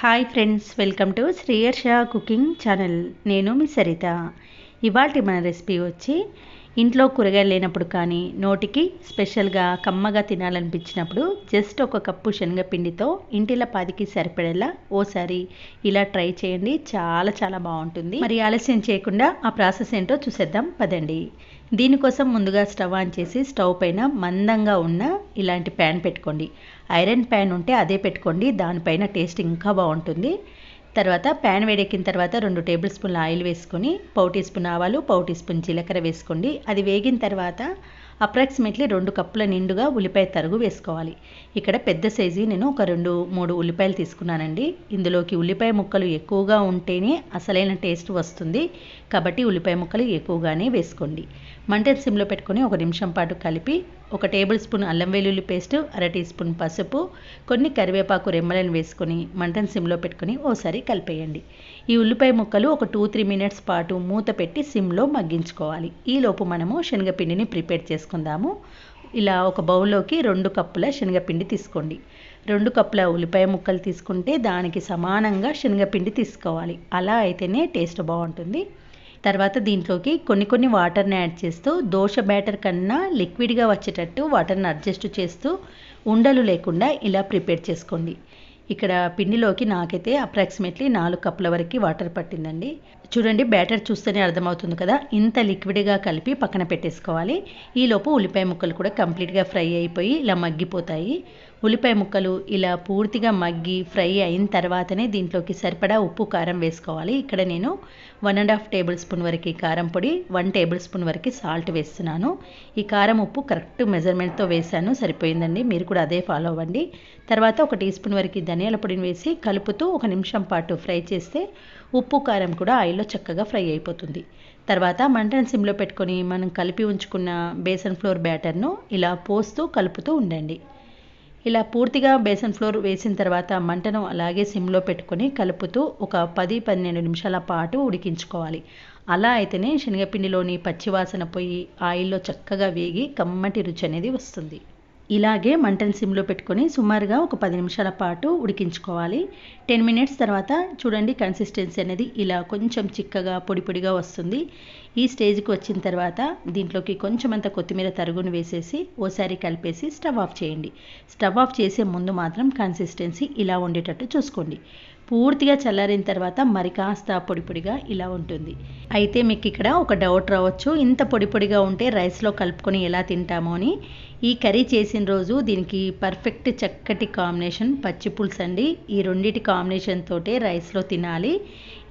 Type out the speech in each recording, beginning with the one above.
Hi friends welcome to Sriyarsha cooking channel నేను మీ సరిత. ఇవాళ మన రెసిపీ వచ్చి ఇంట్లో కూరగాయలు లేనప్పుడు కానీ నోటికి స్పెషల్గా కమ్మగా తినాలనిపించినప్పుడు జస్ట్ ఒక కప్పు శనగపిండితో ఇంటిల పాదికి సరిపడేలా ఓసారి ఇలా ట్రై చేయండి. చాలా చాలా బాగుంటుంది. మరి ఆలస్యం చేయకుండా ఆ ప్రాసెస్ ఏంటో చూసేద్దాం. పదండి. దీనికోసం ముందుగా స్టవ్ ఆన్ చేసి స్టవ్ పైన మందంగా ఉన్న ఇలాంటి ప్యాన్ పెట్టుకోండి. ఐరన్ ప్యాన్ ఉంటే అదే పెట్టుకోండి. దానిపైన టేస్ట్ ఇంకా బాగుంటుంది. తర్వాత ప్యాన్ వేడెక్కిన తర్వాత రెండు టేబుల్ స్పూన్ల ఆయిల్ వేసుకొని పావు టీ స్పూన్ ఆవాలు పావు టీ స్పూన్ జీలకర్ర వేసుకోండి. అది వేగిన తర్వాత అప్రాక్సిమేట్లీ రెండు కప్పుల నిండుగా ఉల్లిపాయ తరుగు వేసుకోవాలి. ఇక్కడ పెద్ద సైజు నేను ఒక రెండు మూడు ఉల్లిపాయలు తీసుకున్నానండి. ఇందులోకి ఉల్లిపాయ ముక్కలు ఎక్కువగా ఉంటేనే అసలైన టేస్ట్ వస్తుంది. కాబట్టి ఉల్లిపాయ ముక్కలు ఎక్కువగానే వేసుకోండి. మంటను సిమ్లో పెట్టుకొని ఒక నిమిషం పాటు కలిపి ఒక టేబుల్ స్పూన్ అల్లం వెల్లుల్లి పేస్ట్ అర టీ స్పూన్ పసుపు కొన్ని కరివేపాకు రెమ్మలను వేసుకొని మంటను సిమ్లో పెట్టుకొని ఓసారి కలిపేయండి. ఈ ఉల్లిపాయ ముక్కలు ఒక టూ త్రీ మినిట్స్ పాటు మూత పెట్టి సిమ్లో మగ్గించుకోవాలి. ఈలోపు మనము శనగపిండిని ప్రిపేర్ చేసుకుందాము. ఇలా ఒక బౌల్లోకి రెండు కప్పుల శనగపిండి తీసుకోండి. రెండు కప్పుల ఉల్లిపాయ ముక్కలు తీసుకుంటే దానికి సమానంగా శనగపిండి తీసుకోవాలి. అలా అయితేనే టేస్ట్ బాగుంటుంది. తర్వాత దీంట్లోకి కొన్ని కొన్ని వాటర్ని యాడ్ చేస్తూ దోశ బ్యాటర్ కన్నా లిక్విడ్గా వచ్చేటట్టు వాటర్ని అడ్జస్ట్ చేస్తూ ఉండలు లేకుండా ఇలా ప్రిపేర్ చేసుకోండి. ఇక్కడ పిండిలోకి నాకైతే అప్రాక్సిమేట్లీ నాలుగు కప్పుల వరకు వాటర్ పట్టిందండి. చూడండి బ్యాటర్ చూస్తేనే అర్థమవుతుంది కదా. ఇంత లిక్విడ్గా కలిపి పక్కన పెట్టేసుకోవాలి. ఈలోపు ఉల్లిపాయ ముక్కలు కూడా కంప్లీట్గా ఫ్రై అయిపోయి ఇలా మగ్గిపోతాయి. ఉల్లిపాయ ముక్కలు ఇలా పూర్తిగా మగ్గి ఫ్రై అయిన తర్వాతనే దీంట్లోకి సరిపడా ఉప్పు కారం వేసుకోవాలి. ఇక్కడ నేను one and half tablespoon వరకు కారం పొడి వన్ టేబుల్ స్పూన్ వరకు సాల్ట్ వేస్తున్నాను. ఈ కారం ఉప్పు కరెక్ట్ మెజర్మెంట్తో వేసాను సరిపోయిందండి. మీరు కూడా అదే ఫాలో అవ్వండి. తర్వాత ఒక టీ స్పూన్ వరకు ధనియాల పొడిని వేసి కలుపుతూ ఒక నిమిషం పాటు ఫ్రై చేస్తే ఉప్పు కారం కూడా ఆయిల్లో చక్కగా ఫ్రై అయిపోతుంది. తర్వాత మంటను సిమ్లో పెట్టుకొని మనం కలిపి ఉంచుకున్న బేసన్ ఫ్లోర్ బ్యాటర్ను ఇలా పోస్తూ కలుపుతూ ఉండండి. ఇలా పూర్తిగా బేసన్ ఫ్లోర్ వేసిన తర్వాత మంటను అలాగే సిమ్లో పెట్టుకొని కలుపుతూ ఒక పది పన్నెండు నిమిషాల పాటు ఉడికించుకోవాలి. అలా అయితేనే శనగపిండిలోని పచ్చివాసన పోయి ఆయిల్లో చక్కగా వేగి కమ్మటి రుచి అనేది వస్తుంది. ఇలాగే మంటను సిమ్లో పెట్టుకొని సుమారుగా ఒక పది నిమిషాల పాటు ఉడికించుకోవాలి. టెన్ మినిట్స్ తర్వాత చూడండి కన్సిస్టెన్సీ అనేది ఇలా కొంచెం చిక్కగా పొడి పొడిగా వస్తుంది. ఈ స్టేజ్కి వచ్చిన తర్వాత దీంట్లోకి కొంచెం అంత కొత్తిమీర తరుగును వేసేసి ఓసారి కలిపేసి స్టవ్ ఆఫ్ చేయండి. స్టవ్ ఆఫ్ చేసే ముందు మాత్రం కన్సిస్టెన్సీ ఇలా ఉండేటట్టు చూసుకోండి. పూర్తిగా చల్లారిన తర్వాత మరి కాస్త పొడి పొడిగా ఇలా ఉంటుంది. అయితే మీకు ఇక్కడ ఒక డౌట్ రావచ్చు. ఇంత పొడి పొడిగా ఉంటే రైస్లో కలుపుకొని ఎలా తింటామో అని. ఈ కర్రీ చేసిన రోజు దీనికి పర్ఫెక్ట్ చక్కటి కాంబినేషన్ పచ్చి పులుసు అండి. ఈ రెండింటి కాంబినేషన్ తోటే రైస్లో తినాలి.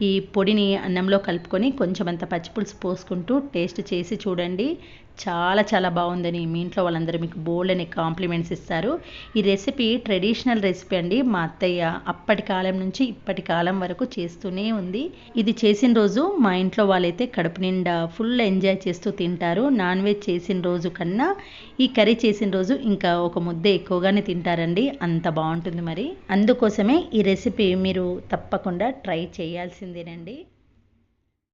ఈ పొడిని అన్నంలో కలుపుకొని కొంచెం అంత పచ్చిపులుసు పోసుకుంటూ టేస్ట్ చేసి చూడండి. చాలా చాలా బాగుందని మీ ఇంట్లో వాళ్ళందరూ మీకు బోల్డ్ అనే కాంప్లిమెంట్స్ ఇస్తారు. ఈ రెసిపీ ట్రెడిషనల్ రెసిపీ అండి. మా అత్తయ్య అప్పటి కాలం నుంచి ఇప్పటి కాలం వరకు చేస్తూనే ఉంది. ఇది చేసిన రోజు మా ఇంట్లో వాళ్ళైతే కడుపు నిండా ఫుల్ ఎంజాయ్ చేస్తూ తింటారు. నాన్ వెజ్ చేసిన రోజు కన్నా ఈ కర్రీ చేసిన రోజు ఇంకా ఒక ముద్ద ఎక్కువగానే తింటారండి. అంత బాగుంటుంది మరి. అందుకోసమే ఈ రెసిపీ మీరు తప్పకుండా ట్రై చేయాల్సిందేనండి.